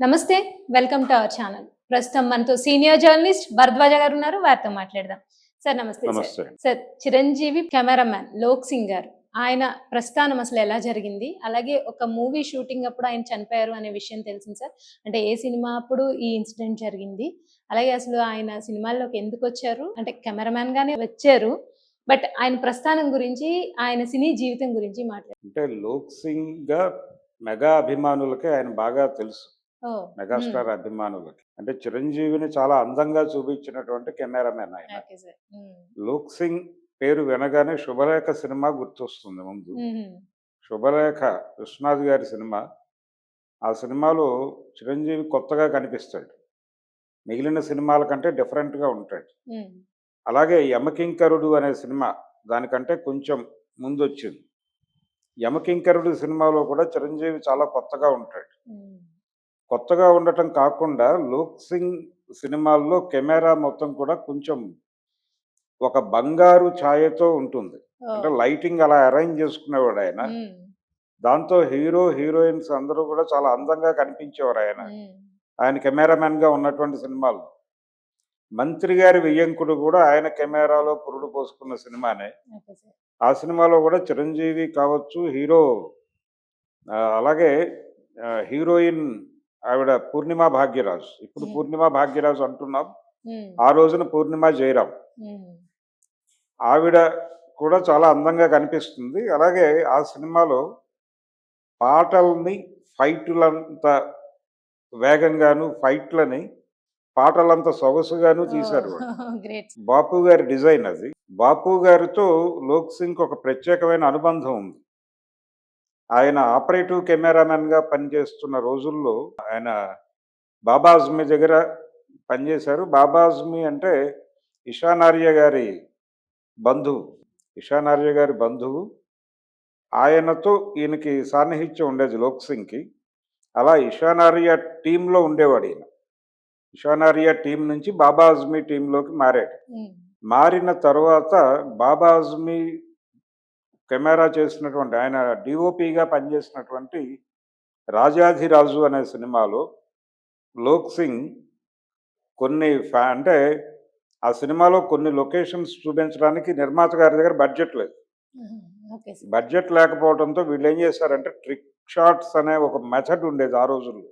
నమస్తే welcome to our channel. ప్రస్తుతం మనతో సీనియర్ జర్నలిస్ట్ భరద్వాజ గారు ఉన్నారు వారితో మాట్లాడదాం. సార్ నమస్తే sir. Sir Chiranjeevi cameraman Lok Singh garu ఆయన ప్రస్థానం అసలు ఎలా జరిగింది? అలాగే ఒక మూవీ షూటింగ్ అప్పుడు ఆయన చనిపోయారు అనే విషయం తెలిసింది సార్. అంటే ఏ సినిమా అప్పుడు ఈ ఇన్సిడెంట్ జరిగింది? అలాగే అసలు ఆయన సినిమాల్లోకి ఎందుకు వచ్చారు? అంటే కెమెరామ్యాన్ గానే వచ్చారు బట్ ఆయన ప్రస్థానం గురించి ఆయన సినీ జీవితం గురించి మాట్లాడారు అంటే లోక్ సింగ్గా మెగా అభిమానులకి ఆయన బాగా తెలుసు. మెగాస్టార్ అభిమానులకి. అంటే చిరంజీవిని చాలా అందంగా చూపించినటువంటి కెమెరామెన్ ఆయన. లోక్ సింగ్ పేరు వినగానే శుభలేఖ సినిమా గుర్తొస్తుంది ముందు. శుభలేఖ విశ్వనాథ్ గారి సినిమా. ఆ సినిమాలో చిరంజీవి కొత్తగా కనిపిస్తాడు. మిగిలిన సినిమాల కంటే డిఫరెంట్గా ఉంటాడు. అలాగే యమకింకరుడు అనే సినిమా దానికంటే కొంచెం ముందు వచ్చింది యమకింకరుడు సినిమాలో కూడా చిరంజీవి చాలా కొత్తగా ఉంటాడు. కొత్తగా ఉండటం కాకుండా లోక్ సింగ్ సినిమాల్లో కెమెరా మొత్తం కూడా కొంచెం ఒక బంగారు ఛాయతో ఉంటుంది. అంటే లైటింగ్ అలా అరేంజ్ చేసుకునేవాడు ఆయన. దాంతో హీరో హీరోయిన్స్ అందరూ కూడా చాలా అందంగా కనిపించేవారు ఆయన. ఆయన కెమెరామెన్గా ఉన్నటువంటి సినిమాలు. మంత్రి గారి వియ్యంకుడు కూడా ఆయన కెమెరాలో పురుడు పోసుకున్న సినిమానే. ఆ సినిమాలో కూడా చిరంజీవి కావచ్చు హీరో అలాగే హీరోయిన్ ఆవిడ పూర్ణిమ భాగ్యరాజు. ఇప్పుడు. పూర్ణిమ భాగ్యరాజు అంటున్నాం. ఆ రోజున పూర్ణిమ జయరాం ఆవిడ కూడా చాలా అందంగా కనిపిస్తుంది. అలాగే ఆ సినిమాలో పాటల్ని ఫైటులంత వేగంగాను ఫైట్లని పాటలంత సొగసుగాను తీశారు బాపు గారి డిజైన్ అది. బాపు గారితో లోక్ సింగ్ ఒక ప్రత్యేకమైన అనుబంధం ఉంది. ఆయన ఆపరేటివ్ కెమెరామెన్గా పనిచేస్తున్న రోజుల్లో ఆయన బాబా అజ్మీ దగ్గర పనిచేశారు. బాబా అజ్మీ అంటే ఇషానార్య గారి బంధువు. ఇషానార్య గారి బంధువు. ఆయనతో ఈయనకి సాన్నిహిత్యం ఉండేది లోక్ సింగ్కి. అలా ఇషానార్య టీంలో ఉండేవాడు ఈయన. ఇషానార్య టీం నుంచి బాబా అజ్మీ టీంలోకి మారాడు. మారిన తర్వాత బాబా అజ్మీ కెమెరా చేసినటువంటి ఆయన డిఓపిగా పనిచేసినటువంటి రాజాధిరాజు అనే సినిమాలో లోక్ సింగ్ కొన్ని ఫ్యా అంటే ఆ సినిమాలో కొన్ని లొకేషన్స్ చూపించడానికి నిర్మాత గారి దగ్గర బడ్జెట్ లేదు. బడ్జెట్ లేకపోవడంతో వీళ్ళు ఏం చేశారంటే ట్రిక్ షాట్స్ అనే ఒక మెథడ్ ఉండేది ఆ రోజుల్లో.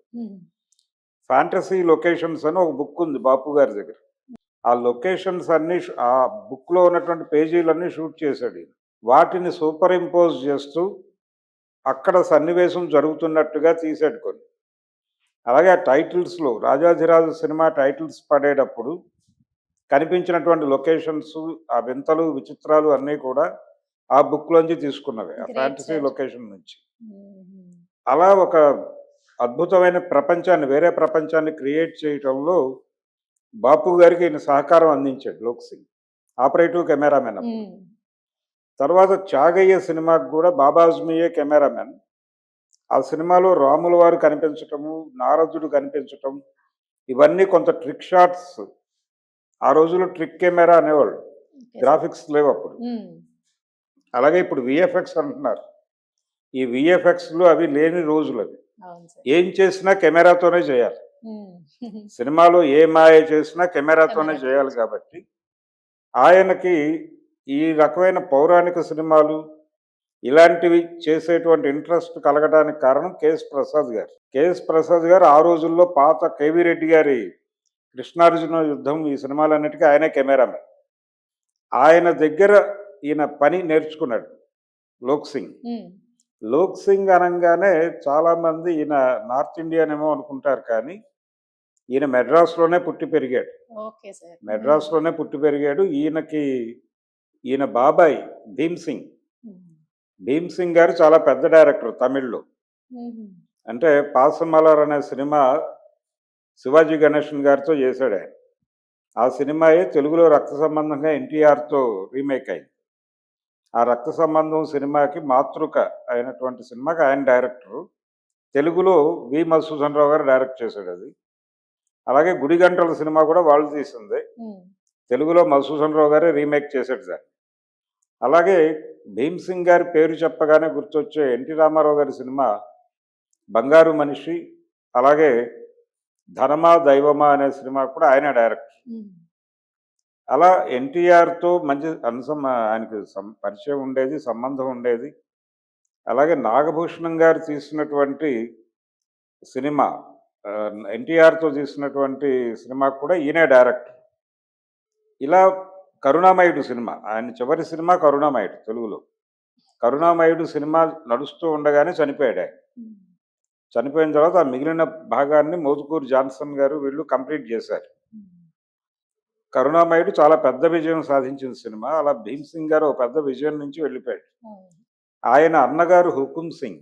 ఫ్యాంటసీ లొకేషన్స్ అని ఒక బుక్ ఉంది బాపు గారి దగ్గర. ఆ లొకేషన్స్ అన్ని ఆ బుక్లో ఉన్నటువంటి పేజీలన్నీ షూట్ చేశాడు ఈయన. వాటిని సూపర్ ఇంపోజ్ చేస్తూ అక్కడ సన్నివేశం జరుగుతున్నట్టుగా తీసాడు కొన్ని అలాగే ఆ టైటిల్స్లో రాజాధిరాజు సినిమా టైటిల్స్ పడేటప్పుడు కనిపించినటువంటి లొకేషన్స్ ఆ వింతలు విచిత్రాలు అన్నీ కూడా ఆ బుక్లోంచి తీసుకున్నవే ఆ ఫ్యాంటసీ. లొకేషన్ నుంచి అలా ఒక అద్భుతమైన ప్రపంచాన్ని వేరే ప్రపంచాన్ని క్రియేట్ చేయటంలో బాపు గారికి ఈయన సహకారం అందించాడు లోక్ సింగ్ ఆపరేటివ్ కెమెరామెన్ అప్పుడు. తర్వాత చాగయ్య సినిమాకి కూడా బాబాజ్మియే కెమెరామెన్. ఆ సినిమాలో రాముల వారు కనిపించటము నారదుడు కనిపించటం ఇవన్నీ కొంత ట్రిక్ షాట్స్. ఆ రోజుల్లో ట్రిక్ కెమెరా అనేవాళ్ళు. గ్రాఫిక్స్ లేవు అప్పుడు. అలాగే ఇప్పుడు విఎఫ్ఎక్స్ అంటున్నారు. ఈ విఎఫ్ఎక్స్లు అవి లేని రోజులు అవి. ఏం చేసినా కెమెరాతోనే చేయాలి. సినిమాలో ఏ మాయ చేసినా కెమెరాతోనే కెమెరా. చేయాలి కాబట్టి ఆయనకి ఈ రకమైన పౌరాణిక సినిమాలు ఇలాంటివి చేసేటువంటి ఇంట్రెస్ట్ కలగడానికి కారణం కేఎస్ ప్రసాద్ గారు. కేఎస్ ప్రసాద్ గారు ఆ రోజుల్లో పాత కేవీ రెడ్డి గారి కృష్ణార్జున యుద్ధం ఈ సినిమాలన్నిటికీ ఆయనే కెమెరామెన్. ఆయన దగ్గర ఈయన పని నేర్చుకున్నాడు లోక్ సింగ్. లోక్ సింగ్ అనగానే చాలామంది ఈయన నార్త్ ఇండియన్ ఏమో అనుకుంటారు కానీ ఈయన మెడ్రాస్లోనే పుట్టి పెరిగాడు. మెడ్రాస్లోనే పుట్టి పెరిగాడు. ఈయనకి ఈయన బాబాయ్ భీమ్ సింగ్. భీమ్ సింగ్ గారు చాలా పెద్ద డైరెక్టర్ తమిళ్ళో. అంటే పాసమలర్ అనే సినిమా శివాజీ గణేషన్ గారితో చేశాడు ఆయన. ఆ సినిమాయే తెలుగులో రక్త సంబంధంగా ఎన్టీఆర్తో రీమేక్ అయింది. ఆ రక్త సంబంధం సినిమాకి మాతృక అయినటువంటి సినిమాకి ఆయన డైరెక్టరు. తెలుగులో వి మధుసూదన్ రావు గారు డైరెక్ట్ చేశాడు అది. అలాగే గుడిగంటల సినిమా కూడా వాళ్ళు తీసిందే. తెలుగులో మధుసూదన్ రావు గారే రీమేక్ చేశాడు దాన్ని అలాగే భీమ్ సింగ్ గారి పేరు చెప్పగానే గుర్తొచ్చే ఎన్టీ రామారావు గారి సినిమా బంగారు మనిషి అలాగే ధనమా దైవమా అనే సినిమా కూడా ఆయనే డైరెక్టర్. అలా ఎన్టీఆర్తో మంచి అనుసం ఆయనకి సం పరిచయం ఉండేది సంబంధం ఉండేది. అలాగే నాగభూషణం గారు తీసినటువంటి సినిమా ఎన్టీఆర్తో తీసినటువంటి సినిమా కూడా ఈయనే డైరెక్టర్ ఇలా కరుణామయుడు సినిమా ఆయన చివరి సినిమా కరుణామయుడు తెలుగులో కరుణామయుడు సినిమా నడుస్తూ ఉండగానే చనిపోయాడు ఆయన. చనిపోయిన తర్వాత ఆ మిగిలిన భాగాన్ని మోదుకూరు జాన్సన్ గారు వీళ్ళు కంప్లీట్ చేశారు. కరుణామయుడు చాలా పెద్ద విజయం సాధించిన సినిమా అలా భీమ్ సింగ్ గారు ఒక పెద్ద విజయం నుంచి వెళ్ళిపోయాడు. ఆయన అన్నగారు హుకుమ్ సింగ్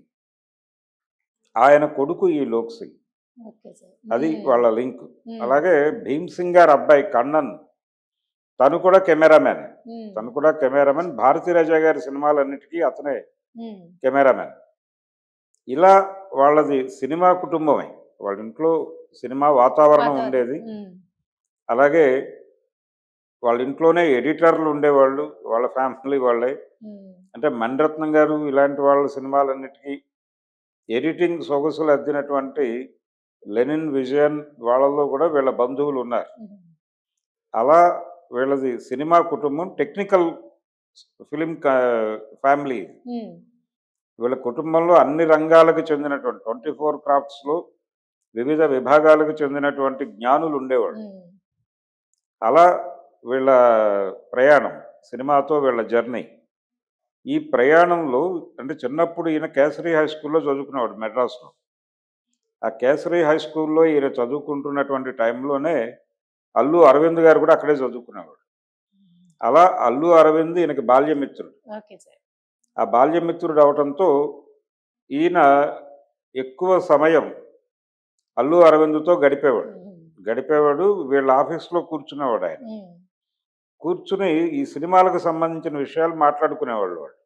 ఆయన కొడుకు ఈ లోక్ సింగ్ అది. వాళ్ళ లింక్. అలాగే భీమ్ సింగ్ గారు అబ్బాయి కണ്ണన్ తను కూడా కెమెరామ్యాన్ ఉమ్. తను కూడా కెమెరామెన్ భారతీరాజా గారి సినిమాలన్నిటికీ అతనే. కెమెరామెన్ ఇలా వాళ్ళది సినిమా కుటుంబమే వాళ్ళ ఇంట్లో సినిమా వాతావరణం. ఉండేది. అలాగే వాళ్ళ ఇంట్లోనే ఎడిటర్లు ఉండేవాళ్ళు వాళ్ళ ఫ్యామిలీ వాళ్ళే. అంటే మణిరత్నం గారు ఇలాంటి వాళ్ళ సినిమాలన్నిటికీ ఎడిటింగ్ సొగసులు అద్దినటువంటి లెనిన్ విజయన్ వాళ్ళలో కూడా వీళ్ళ బంధువులు ఉన్నారు. అలా వీళ్ళది సినిమా కుటుంబం టెక్నికల్ ఫిలిం ఫ్యామిలీ. వీళ్ళ కుటుంబంలో అన్ని రంగాలకు చెందినటువంటి ట్వంటీ ఫోర్ క్రాఫ్ట్స్లో వివిధ విభాగాలకు చెందినటువంటి జ్ఞానులు ఉండేవాళ్ళు. అలా వీళ్ళ ప్రయాణం సినిమాతో వీళ్ళ జర్నీ ఈ ప్రయాణంలో అంటే చిన్నప్పుడు ఈయన కేసరి హై స్కూల్లో చదువుకునేవాడు మెడ్రాస్లో ఆ కేసరి హై స్కూల్లో ఈయన చదువుకుంటున్నటువంటి టైంలోనే అల్లు అరవింద్ గారు కూడా అక్కడే చదువుకునేవాడు. అలా అల్లు అరవింద్ ఈయనకి బాల్యమిత్రుడు. ఆ బాల్యమిత్రుడు అవటంతో ఈయన ఎక్కువ సమయం అల్లు అరవింద్తో గడిపేవాడు. గడిపేవాడు వీళ్ళ ఆఫీస్లో కూర్చునేవాడు ఆయన. కూర్చుని ఈ సినిమాలకు సంబంధించిన విషయాలు మాట్లాడుకునేవాళ్ళు వాళ్ళు.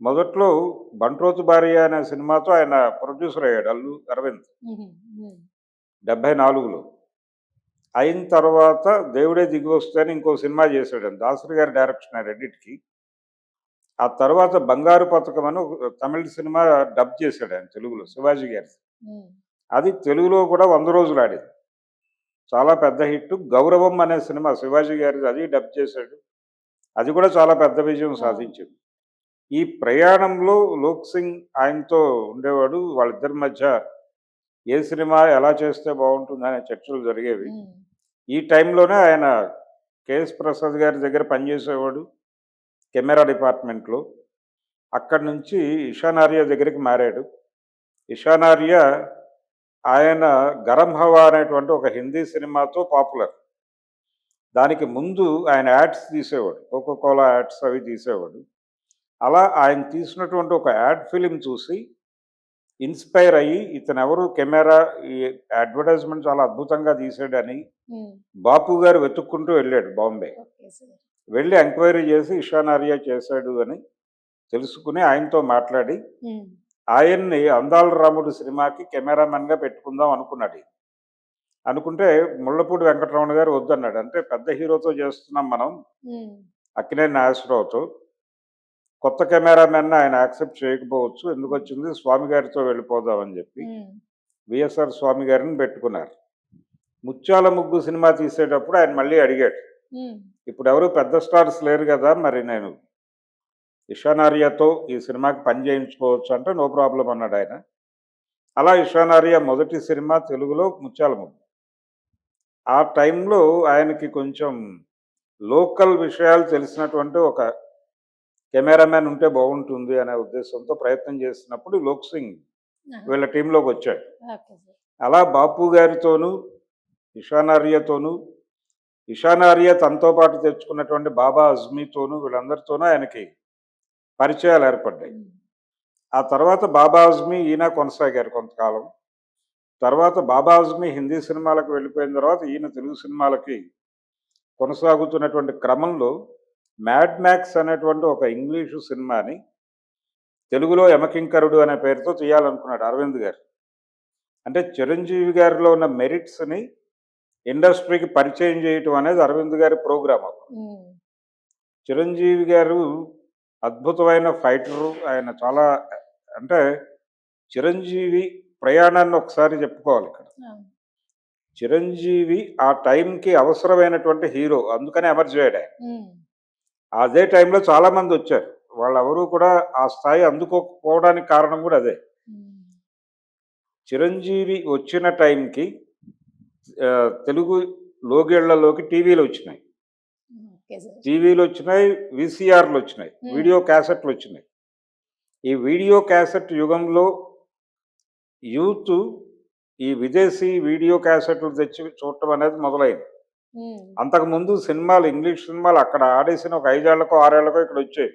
మొదట్లో బంట్రోతు భార్య అనే సినిమాతో ఆయన ప్రొడ్యూసర్ అయ్యాడు అల్లు అరవింద్. డెబ్బై నాలుగులో. అయిన తర్వాత దేవుడే దిగి వస్తే అని ఇంకో సినిమా చేశాడు. దాసరి గారి డైరెక్షన్ ఆ రెండింటికి. ఆ తర్వాత బంగారు పథకం అని తమిళ సినిమా డబ్ చేశాడు ఆయన తెలుగులో శివాజీ గారి. అది తెలుగులో కూడా వంద రోజులు ఆడింది. చాలా పెద్ద హిట్. గౌరవం అనే సినిమా శివాజీ గారిది అది డబ్ చేశాడు. అది కూడా చాలా పెద్ద విజయం సాధించింది. ఈ ప్రయాణంలో లోక్ సింగ్ ఆయనతో ఉండేవాడు. వాళ్ళిద్దరి మధ్య ఏ సినిమా ఎలా చేస్తే బాగుంటుంది అనే చర్చలు జరిగేవి. ఈ టైంలోనే ఆయన కేఎస్ ప్రసాద్ గారి దగ్గర పనిచేసేవాడు కెమెరా డిపార్ట్మెంట్లో. అక్కడి నుంచి ఇషాన్ ఆర్య దగ్గరికి మారాడు. ఇషాన్ ఆయన గరం హవా అనేటువంటి ఒక హిందీ సినిమాతో పాపులర్. దానికి ముందు ఆయన యాడ్స్ తీసేవాడు కోకో కోలా యాడ్స్ అవి తీసేవాడు. అలా ఆయన తీసినటువంటి ఒక యాడ్ ఫిలిం చూసి ఇన్స్పైర్ అయ్యి ఇతను ఎవరు కెమెరా ఈ అడ్వర్టైజ్మెంట్ చాలా అద్భుతంగా తీసాడని ఉమ్. బాపు గారు వెతుక్కుంటూ వెళ్ళాడు బాంబే వెళ్ళి ఎంక్వైరీ చేసి ఇషాన్ ఆర్య చేశాడు అని తెలుసుకుని ఆయనతో మాట్లాడి ఉమ్. ఆయన్ని అందాల రాముడు సినిమాకి కెమెరామెన్గా పెట్టుకుందాం అనుకున్నాడు. అనుకుంటే ముళ్ళపూడి వెంకటరమణ గారు వద్దన్నాడు అంటే పెద్ద హీరోతో చేస్తున్నాం మనం ఉమ్. అక్కినే నాగేశ్వరరావుతో కొత్త కెమెరామెన్ ఆయన యాక్సెప్ట్ చేయకపోవచ్చు. ఎందుకు వచ్చింది? స్వామి గారితో వెళ్ళిపోదామని చెప్పి. విఎస్ఆర్ స్వామి గారిని పెట్టుకున్నారు. ముత్యాల ముగ్గు సినిమా తీసేటప్పుడు ఆయన మళ్ళీ అడిగాడు. ఇప్పుడు ఎవరు పెద్ద స్టార్స్ లేరు కదా మరి నేను ఇషానారియతో ఈ సినిమాకి పని చేయించుకోవచ్చు అంటే నో ప్రాబ్లం అన్నాడు ఆయన. అలా ఇషానారియ మొదటి సినిమా తెలుగులో ముత్యాల ముగ్గు. ఆ టైంలో ఆయనకి కొంచెం లోకల్ విషయాలు తెలిసినటువంటి ఒక కెమెరామెన్ ఉంటే బాగుంటుంది అనే ఉద్దేశంతో ప్రయత్నం చేసినప్పుడు లోక్ సింగ్. వీళ్ళ టీంలోకి వచ్చాడు అలా బాపు గారితోనూ ఇషానార్యతోనూ ఇషానార్య తనతో పాటు తెచ్చుకున్నటువంటి బాబా అజ్మీతోనూ వీళ్ళందరితోనూ ఆయనకి పరిచయాలు ఏర్పడ్డాయి. ఆ తర్వాత బాబా అజ్మీ ఈయన కొనసాగారు కొంతకాలం తర్వాత బాబా అజ్మీ హిందీ సినిమాలకు వెళ్ళిపోయిన తర్వాత ఈయన తెలుగు సినిమాలకి కొనసాగుతున్నటువంటి క్రమంలో మ్యాడ్ మ్యాక్స్ అనేటువంటి ఒక ఇంగ్లీషు సినిమాని తెలుగులో యమకింకరుడు అనే పేరుతో తీయాలనుకున్నాడు అరవింద్ గారు. అంటే చిరంజీవి గారిలో ఉన్న మెరిట్స్ని ఇండస్ట్రీకి పరిచయం చేయటం అనేది అరవింద్ గారి ప్రోగ్రామ్. చిరంజీవి గారు అద్భుతమైన ఫైటరు ఆయన చాలా అంటే చిరంజీవి ప్రయాణాన్ని ఒకసారి చెప్పుకోవాలి ఇక్కడ. చిరంజీవి ఆ టైంకి అవసరమైనటువంటి హీరో అందుకని ఆయన. ఉమ్, అదే టైంలో చాలా మంది వచ్చారు. వాళ్ళెవరూ కూడా ఆ స్థాయి అందుకోకపోవడానికి కారణం కూడా అదే. చిరంజీవి వచ్చిన టైంకి తెలుగు లోగిళ్ళలోకి టీవీలు వచ్చినాయి. టీవీలు వచ్చినాయి విసిఆర్లు వచ్చినాయి. వీడియో క్యాసెట్లు వచ్చినాయి. ఈ వీడియో క్యాసెట్ యుగంలో యూత్ ఈ విదేశీ వీడియో క్యాసెట్లు తెచ్చి చూడటం అనేది మొదలైంది. అంతకుముందు సినిమాలు ఇంగ్లీష్ సినిమాలు అక్కడ ఆడేసిన ఒక ఐదేళ్ళకో ఆరేళ్ళకో ఇక్కడ వచ్చాయి.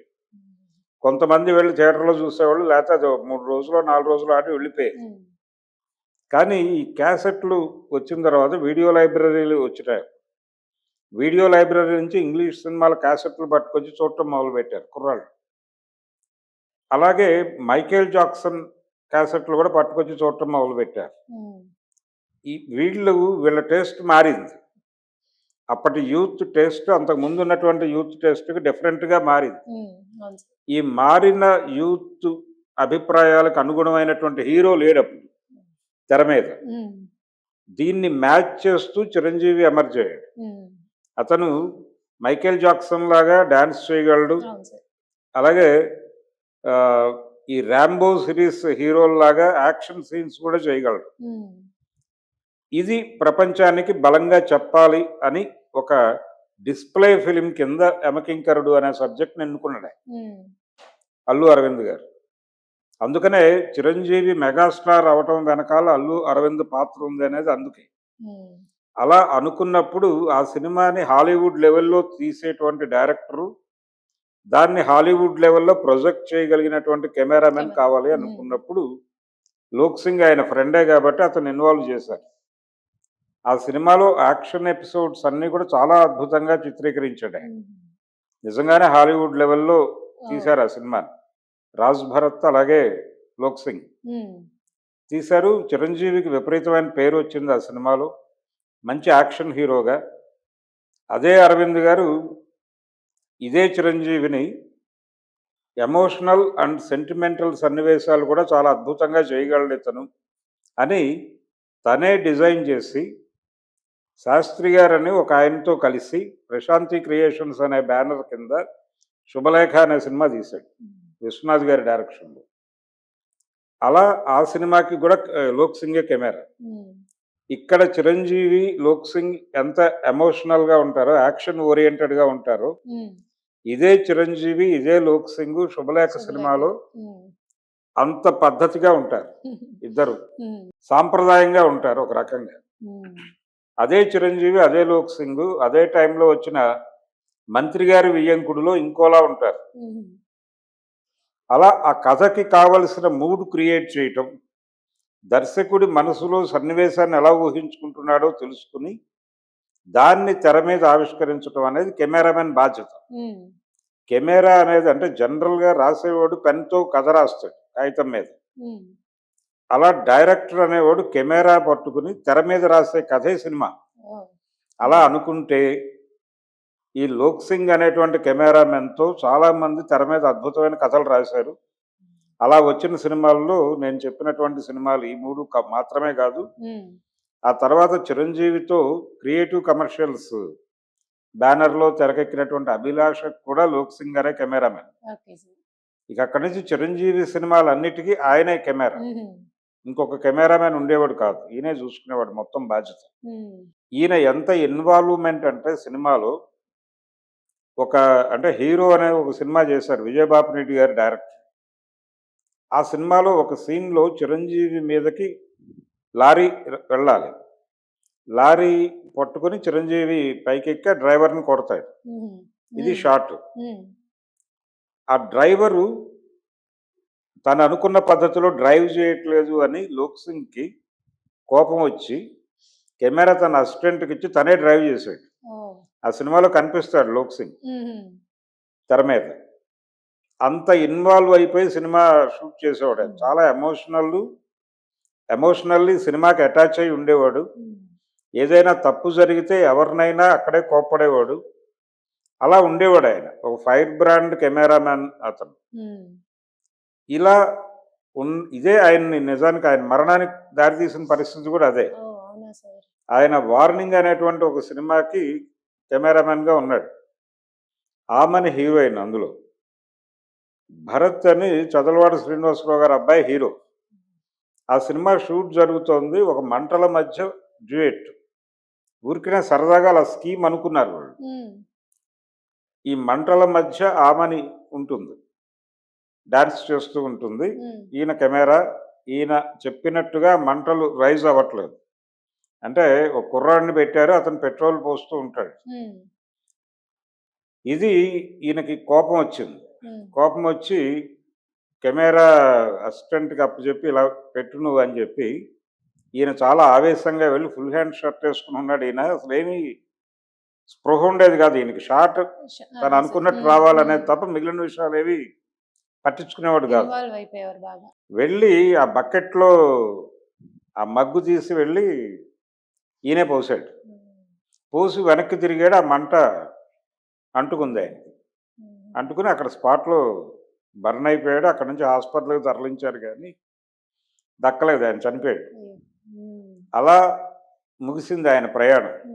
కొంతమంది వెళ్ళి థియేటర్లో చూసేవాళ్ళు లేకపోతే మూడు రోజులు నాలుగు రోజులు ఆడి వెళ్ళిపోయాయి కానీ ఈ క్యాసెట్లు వచ్చిన తర్వాత వీడియో లైబ్రరీలు వచ్చినాయి. వీడియో లైబ్రరీ నుంచి ఇంగ్లీష్ సినిమాల క్యాసెట్లు పట్టుకొచ్చి చూడటం మొదలుపెట్టారు కుర్రాళ్ళు. అలాగే మైకేల్ జాక్సన్ క్యాసెట్లు కూడా పట్టుకొచ్చి చూడటం మొదలుపెట్టారు. ఈ వీళ్ళు వీళ్ళ టేస్ట్ మారింది. అప్పటి యూత్ టేస్ట్ అంతకు ముందు ఉన్నటువంటి యూత్ టేస్ట్కి డిఫరెంట్గా మారింది. ఈ మారిన యూత్ అభిప్రాయాలకు అనుగుణమైనటువంటి హీరో లేడప్పుడు తెర మీద దీన్ని మ్యాచ్ చేస్తూ చిరంజీవి ఎమర్జ్ అయ్యాడు. అతను మైకేల్ జాక్సన్ లాగా డాన్స్ చేయగలడు. అలాగే ఈ ర్యాంబో సిరీస్ హీరోల్లాగా యాక్షన్ సీన్స్ కూడా చేయగలడు. ఇది ప్రపంచానికి బలంగా చెప్పాలి అని ఒక డిస్ప్లే ఫిలిం కింద ఎమకింకరుడు అనే సబ్జెక్ట్ని ఎన్నుకున్నాడు. అల్లు అరవింద్ గారు. అందుకనే చిరంజీవి మెగాస్టార్ అవటం వెనకాల అల్లు అరవింద్ పాత్ర ఉంది అనేది అందుకే. అలా అనుకున్నప్పుడు ఆ సినిమాని హాలీవుడ్ లెవెల్లో తీసేటువంటి డైరెక్టరు దాన్ని హాలీవుడ్ లెవెల్లో ప్రొజెక్ట్ చేయగలిగినటువంటి కెమెరామెన్ కెమెరా. కావాలి. అనుకున్నప్పుడు లోక్ సింగ్ ఆయన ఫ్రెండే కాబట్టి అతను ఇన్వాల్వ్ చేశారు. ఆ సినిమాలో యాక్షన్ ఎపిసోడ్స్ అన్నీ కూడా చాలా అద్భుతంగా చిత్రీకరించాడు ఆయన నిజంగానే హాలీవుడ్ లెవెల్లో తీశారు ఆ సినిమాని రాజ్ భరత్ అలాగే లోక్ సింగ్. తీశారు. చిరంజీవికి విపరీతమైన పేరు వచ్చింది ఆ సినిమాలో. మంచి యాక్షన్ హీరోగా. అదే అరవింద్ గారు ఇదే చిరంజీవిని ఎమోషనల్ అండ్ సెంటిమెంటల్ సన్నివేశాలు కూడా చాలా అద్భుతంగా చేయగలడు ఇతను అని తనే డిజైన్ చేసి శాస్త్రి గారని ఒక ఆయనతో కలిసి ప్రశాంతి క్రియేషన్స్ అనే బ్యానర్ కింద శుభలేఖ అనే సినిమా తీశాడు. విశ్వనాథ్ గారి డైరెక్షన్లో. అలా ఆ సినిమాకి కూడా లోక్ సింగే కెమెరా. ఇక్కడ చిరంజీవి లోక్ సింగ్ ఎంత ఎమోషనల్గా ఉంటారో యాక్షన్ ఓరియంటెడ్గా ఉంటారో ఉమ్, ఇదే చిరంజీవి ఇదే లోక్ సింగ్ శుభలేఖ. సినిమాలో అంత పద్ధతిగా ఉంటారు ఇద్దరు. సాంప్రదాయంగా ఉంటారు ఒక రకంగా. అదే చిరంజీవి అదే లోక్ సింగ్ అదే టైంలో వచ్చిన మంత్రి గారి వియ్యంకుడులో ఇంకోలా ఉంటారు. అలా ఆ కథకి కావలసిన మూడ్ క్రియేట్ చేయటం దర్శకుడి మనసులో సన్నివేశాన్ని ఎలా ఊహించుకుంటున్నాడో తెలుసుకుని దాన్ని తెర మీద ఆవిష్కరించడం అనేది కెమెరామెన్ బాధ్యత. కెమెరా అనేది అంటే జనరల్గా రాసేవాడు పెన్తో కథ రాస్తాడు కాగితం మీద. అలా డైరెక్టర్ అనేవాడు కెమెరా పట్టుకుని తెర మీద రాసే కథే సినిమా. అలా అనుకుంటే ఈ లోక్ సింగ్ అనేటువంటి కెమెరామెన్తో చాలామంది తెర మీద అద్భుతమైన కథలు రాశారు. అలా వచ్చిన సినిమాల్లో నేను చెప్పినటువంటి సినిమాలు ఈ మూడు మాత్రమే కాదు. ఆ తర్వాత చిరంజీవితో క్రియేటివ్ కమర్షియల్స్ బ్యానర్లో తెరకెక్కినటువంటి అభిలాష కూడా లోక్ సింగ్ అనే కెమెరామెన్. ఇక అక్కడి నుంచి చిరంజీవి సినిమాలన్నిటికీ ఆయనే కెమెరా. ఇంకొక కెమెరామెన్ ఉండేవాడు కాదు. ఈయనే చూసుకునేవాడు మొత్తం బాధ్యత. ఈయన ఎంత ఇన్వాల్వ్మెంట్ అంటే సినిమాలో ఒక అంటే హీరో అనే ఒక సినిమా చేశారు విజయబాబు రెడ్డి గారి డైరెక్టర్. ఆ సినిమాలో ఒక సీన్లో చిరంజీవి మీదకి లారీ వెళ్ళాలి. లారీ పట్టుకొని చిరంజీవి పైకెక్కి డ్రైవర్ని కొడతాడు. ఇది షార్ట్ ఆ డ్రైవరు తను అనుకున్న పద్ధతిలో డ్రైవ్ చేయట్లేదు అని లోక్ సింగ్కి కోపం వచ్చి కెమెరా తన అసిస్టెంట్కి ఇచ్చి తనే డ్రైవ్ చేశాడు. ఆ సినిమాలో కనిపిస్తాడు లోక్ సింగ్. ఉమ్, తెర మీద. అంత ఇన్వాల్వ్ అయిపోయి సినిమా షూట్ చేసేవాడు. ఆయన. చాలా ఎమోషనల్ ఎమోషనల్లీ సినిమాకి అటాచ్ అయి ఉండేవాడు. ఏదైనా తప్పు జరిగితే ఎవరినైనా అక్కడే కోప్పడేవాడు. అలా ఉండేవాడు ఆయన. ఒక ఫైర్ బ్రాండ్ కెమెరామ్యాన్ అతను. ఇలా ఉన్ ఇదే ఆయన్ని నిజానికి ఆయన మరణానికి దారితీసిన పరిస్థితి కూడా అదే. ఆయన వార్నింగ్ అనేటువంటి ఒక సినిమాకి కెమెరామెన్గా ఉన్నాడు. ఆమెని హీరోయిన్ అందులో. భరత్ అని చదలవాడ శ్రీనివాసరావు గారు అబ్బాయి హీరో. ఆ సినిమా షూట్ జరుగుతోంది ఒక మంటల మధ్య డ్యూయట్. ఊరికనే సరదాగా అలా స్కీమ్ అనుకున్నారు వాళ్ళు. ఈ మంటల మధ్య ఆమెని ఉంటుంది. డాన్స్ చేస్తూ ఉంటుంది. ఈయన కెమెరా ఈయన చెప్పినట్టుగా మంటలు రైజ్ అవ్వట్లేదు. అంటే ఒక కుర్రాడిని పెట్టారు అతను పెట్రోల్ పోస్తూ ఉంటాడు. ఇది ఈయనకి కోపం వచ్చింది. కోపం వచ్చి కెమెరా అసిస్టెంట్కి అప్పచెప్పి ఇలా పెట్టు నువ్వు అని చెప్పి ఈయన చాలా ఆవేశంగా వెళ్ళి ఫుల్ హ్యాండ్ షర్ట్ వేసుకుని ఉన్నాడు ఈయన. అసలు ఏమీ స్పృహ ఉండేది కాదు ఈయనకి. షార్ట్ తను అనుకున్నట్టు రావాలనేది. తప్ప మిగిలిన విషయాలు ఏవి పట్టించుకునేవాడు కాదు. ఇన్వాల్వ్ అయిపోయేవారు బాగా. వెళ్ళి ఆ బకెట్లో ఆ మగ్గు తీసి వెళ్ళి ఈయనే పోసాడు. పోసి వెనక్కి తిరిగాడు ఆ మంట అంటుకుంది ఆయనకి. అంటుకుని అక్కడ స్పాట్లో బర్న్ అయిపోయాడు. అక్కడ నుంచి హాస్పిటల్కి తరలించారు కానీ దక్కలేదు ఆయన చనిపోయాడు. అలా ముగిసింది ఆయన ప్రయాణం.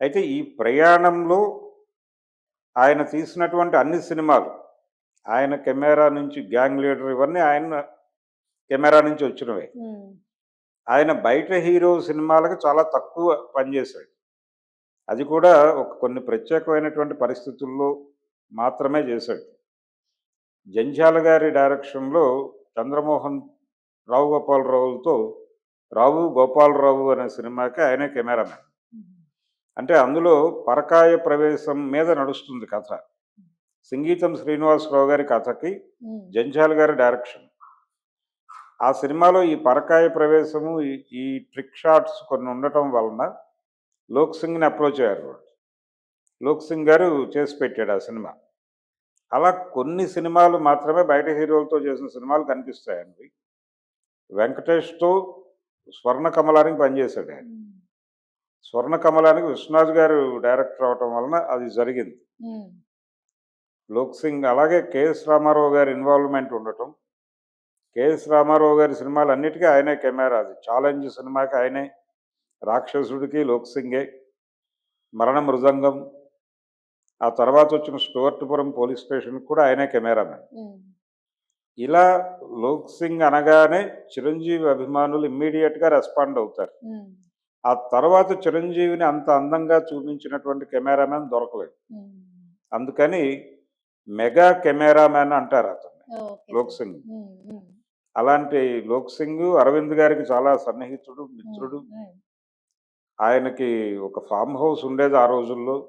అయితే ఈ ప్రయాణంలో ఆయన తీసినటువంటి అన్ని సినిమాలు ఆయన కెమెరా నుంచి గ్యాంగ్ లీడర్ ఇవన్నీ ఆయన కెమెరా నుంచి వచ్చినవే. ఆయన బయట హీరో సినిమాలకు చాలా తక్కువ పనిచేశాడు అది కూడా ఒక కొన్ని ప్రత్యేకమైనటువంటి పరిస్థితుల్లో మాత్రమే చేశాడు. జంధ్యాల గారి డైరెక్షన్లో చంద్రమోహన్ రావు గోపాలరావుతో రావు గోపాలరావు అనే సినిమాకి ఆయనే కెమెరామెన్ అంటే అందులో పరకాయ ప్రవేశం మీద నడుస్తుంది కథ. సంగీతం శ్రీనివాసరావు గారి కథకి జంధ్యాల గారి డైరెక్షన్ ఆ సినిమాలో ఈ పరకాయ ప్రవేశము ఈ- ట్రిక్ షాట్స్ కొన్ని ఉండటం వలన లోక్ సింగ్ని అప్రోచ్ అయ్యారు. లోక్ సింగ్ గారు చేసి పెట్టాడు ఆ సినిమా. అలా కొన్ని సినిమాలు మాత్రమే బయట హీరోలతో చేసిన సినిమాలు కనిపిస్తాయండి. వెంకటేష్తో స్వర్ణ కమలానికి పనిచేశాడు ఆయన. స్వర్ణ కమలానికి విశ్వనాథ్ గారు డైరెక్టర్ అవటం వలన అది జరిగింది. లోక్ సింగ్ అలాగే కెఎస్ రామారావు గారి ఇన్వాల్వ్మెంట్ ఉండటం. కెఎస్ రామారావు గారి సినిమాలు అన్నిటికీ ఆయనే కెమెరా. అది ఛాలెంజ్ సినిమాకి ఆయనే. రాక్షసుడికి లోక్ సింగే. మరణ మృదంగం. ఆ తర్వాత వచ్చిన స్టువర్ట్పురం పోలీస్ స్టేషన్కి కూడా ఆయనే కెమెరామెన్ ఇలా లోక్ సింగ్ అనగానే చిరంజీవి అభిమానులు ఇమ్మీడియట్గా రెస్పాండ్ అవుతారు. ఆ తర్వాత చిరంజీవిని అంత అందంగా చూపించినటువంటి కెమెరామెన్ దొరకలేదు. అందుకని మెగా కెమెరామెన్ అంటారు అతన్ని లోక్. సింగ్. అలాంటి లోక్ సింగ్ అరవింద్ గారికి చాలా సన్నిహితుడు మిత్రుడు. ఆయనకి ఒక ఫామ్ హౌస్ ఉండేది ఆ రోజుల్లో.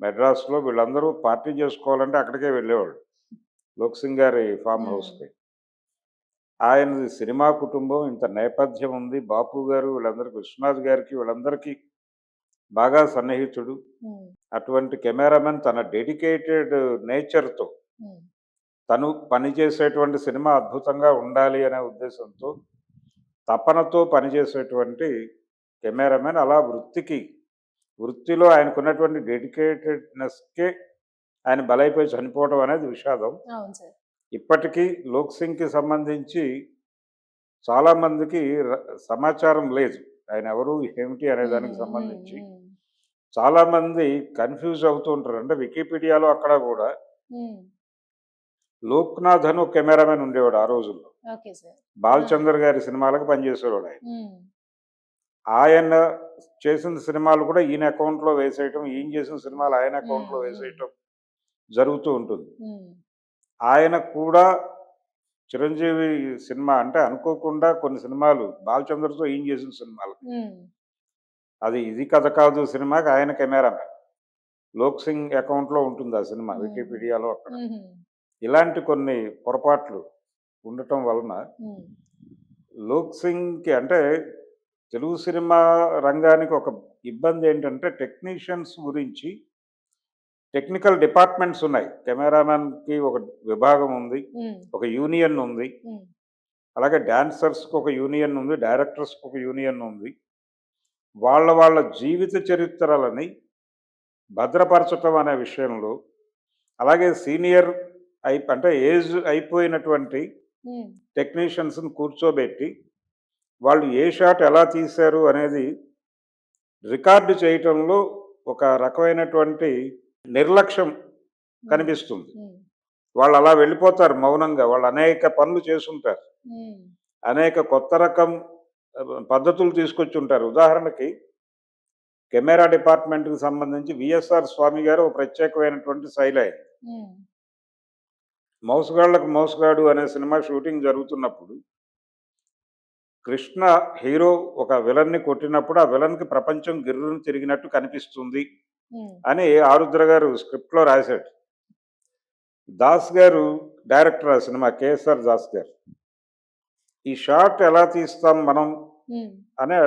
మెడ్రాస్లో వీళ్ళందరూ పార్టీ చేసుకోవాలంటే అక్కడికే వెళ్ళేవాళ్ళు లోక్ సింగ్ గారి ఫామ్ Hmm. హౌస్కి. ఆయనది సినిమా కుటుంబం ఇంత నేపథ్యం ఉంది. బాపు గారు వీళ్ళందరికీ విశ్వనాథ్ గారికి వీళ్ళందరికీ బాగా సన్నిహితుడు. అటువంటి కెమెరామెన్ తన డెడికేటెడ్ నేచర్తో తను పనిచేసేటువంటి సినిమా అద్భుతంగా ఉండాలి అనే ఉద్దేశంతో తపనతో పనిచేసేటువంటి కెమెరామెన్ అలా వృత్తికి వృత్తిలో ఆయనకున్నటువంటి డెడికేటెడ్నెస్కే ఆయన బలైపోయి చనిపోవడం అనేది విషాదం. ఇప్పటికీ లోక్ సింగ్కి సంబంధించి చాలామందికి సమాచారం లేదు. ఆయన ఎవరు ఏమిటి అనే దానికి సంబంధించి. చాలామంది కన్ఫ్యూజ్ అవుతూ ఉంటారు. అంటే వికీపీడియాలో అక్కడ కూడా లోక్నాథ్ అని ఒక కెమెరామెన్ ఉండేవాడు ఆ రోజుల్లో. బాలచందర్ గారి సినిమాలకు పనిచేసేవాడు ఆయన. ఆయన చేసిన సినిమాలు కూడా ఈయన అకౌంట్లో వేసేయటం ఈయన చేసిన సినిమాలు ఆయన అకౌంట్లో. వేసేయటం జరుగుతూ ఉంటుంది. ఆయన కూడా చిరంజీవి సినిమా అంటే అనుకోకుండా కొన్ని సినిమాలు బాలచంద్రతో ఈయన చేసిన సినిమాలు. అది ఇది కథ కాదు సినిమాకి ఆయన కెమెరామెన్. లోక్ సింగ్ అకౌంట్లో ఉంటుంది ఆ సినిమా. వికీపీడియాలో అక్కడ. ఇలాంటి కొన్ని పొరపాట్లు ఉండటం వలన లోక్ సింగ్కి అంటే తెలుగు సినిమా రంగానికి ఒక ఇబ్బంది ఏంటంటే టెక్నీషియన్స్ గురించి టెక్నికల్ డిపార్ట్మెంట్స్ ఉన్నాయి. కెమెరామెన్కి ఒక విభాగం ఉంది ఒక యూనియన్ ఉంది. అలాగే డాన్సర్స్కి ఒక యూనియన్ ఉంది డైరెక్టర్స్కి ఒక యూనియన్ ఉంది. వాళ్ళ వాళ్ళ జీవిత చరిత్రలని భద్రపరచటం అనే విషయంలో అలాగే సీనియర్ అయి అంటే ఏజ్ అయిపోయినటువంటి టెక్నీషియన్స్ని కూర్చోబెట్టి వాళ్ళు ఏ షాట్ ఎలా తీశారు అనేది రికార్డు చేయటంలో ఒక రకమైనటువంటి నిర్లక్ష్యం కనిపిస్తుంది. వాళ్ళు అలా వెళ్ళిపోతారు మౌనంగా వాళ్ళు అనేక పనులు చేసుంటారు. ఉమ్, అనేక కొత్త రకం పద్ధతులు తీసుకొచ్చి ఉంటారు ఉదాహరణకి కెమెరా డిపార్ట్మెంట్కి సంబంధించి విఎస్ఆర్ స్వామి గారు ఒక ప్రత్యేకమైనటువంటి శైలి ఉమ్, మోసగాళ్ళకు మోసగాడు అనే సినిమా షూటింగ్ జరుగుతున్నప్పుడు కృష్ణ హీరో ఒక విలన్ని కొట్టినప్పుడు ఆ విలన్కి ప్రపంచం గిర్రును తిరిగినట్టు కనిపిస్తుంది అని ఆరుద్ర గారు స్క్రిప్ట్లో రాశాడు. దాస్ గారు డైరెక్టర్ ఆ సినిమా కేఎస్ఆర్ దాస్ గారు. ఈ షాట్ ఎలా తీస్తాం మనం అనే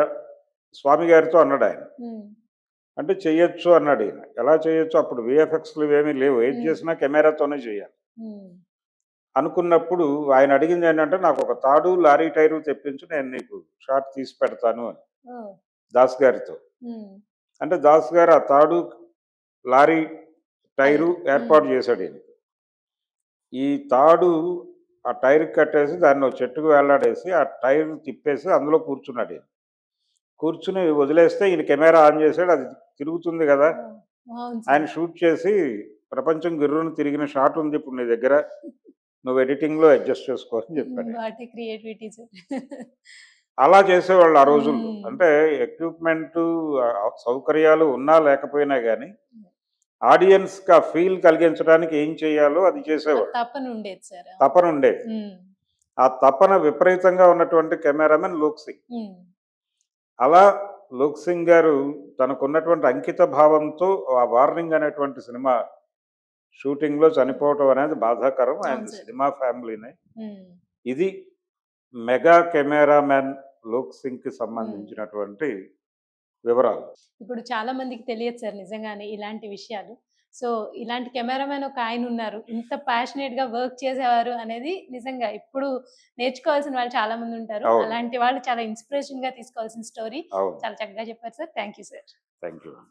స్వామి గారితో అన్నాడు ఆయన అంటే చెయ్యొచ్చు అన్నాడు ఈయన. ఎలా చేయొచ్చు అప్పుడు విఎఫ్ఎక్స్లు ఏమీ లేవు. Hmm. చేసినా కెమెరాతోనే చేయాలి అనుకున్నప్పుడు ఆయన అడిగింది ఏంటంటే నాకు ఒక తాడు లారీ టైరు తెప్పించు నేను నీకు షాట్ తీసి పెడతాను అని. దాస్ గారితో. అంటే దాస్ గారు ఆ తాడు లారీ టైరు ఏర్పాటు చేశాడు ఈయన ఈ తాడు ఆ టైర్కి కట్టేసి దాన్ని చెట్టుకు వేలాడేసి ఆ టైర్ తిప్పేసి అందులో కూర్చున్నాడు ఈయన. కూర్చుని వదిలేస్తే ఈయన కెమెరా ఆన్ చేశాడు అది తిరుగుతుంది కదా. ఆయన. షూట్ చేసి ప్రపంచం గిర్రును తిరిగిన షాట్ ఉంది ఇప్పుడు నీ దగ్గర. నువ్వు ఎడిటింగ్లో అడ్జస్ట్ చేసుకో అని చెప్పాడు అలా చేసేవాళ్ళు ఆ రోజుల్లో. అంటే ఎక్విప్మెంట్ సౌకర్యాలు ఉన్నా లేకపోయినా కానీ ఆడియన్స్కి ఆ ఫీల్ కలిగించడానికి ఏం చేయాలో అది చేసేవాడు. తప్పని ఉండేది సార్. తపన ఉండేది. ఆ తపన విపరీతంగా ఉన్నటువంటి కెమెరామెన్ లోక్ సింగ్. అలా లోక్ సింగ్ గారు తనకున్నటువంటి అంకిత భావంతో ఆ వార్నింగ్ అనేటువంటి సినిమా షూటింగ్లో చనిపోవటం అనేది బాధాకరం. ఆయన. సినిమా ఫ్యామిలీనే. ఇది మెగా కెమెరామెన్ లోక్ సింగ్కి సంబంధించినటువంటి వివరాలు. ఇప్పుడు చాలా మందికి తెలియదు సార్ నిజంగానే ఇలాంటి విషయాలు. సో ఇలాంటి కెమెరామెన్ ఒక ఆయన ఉన్నారు. ఇంత ప్యాషనేట్గా వర్క్ చేసేవారు అనేది నిజంగా ఇప్పుడు నేర్చుకోవాల్సిన వాళ్ళు చాలా మంది ఉంటారు. అలాంటి వాళ్ళు చాలా ఇన్స్పిరేషన్గా తీసుకోవాల్సిన స్టోరీ చాలా చక్కగా చెప్పారు sir. Thank you sir thank you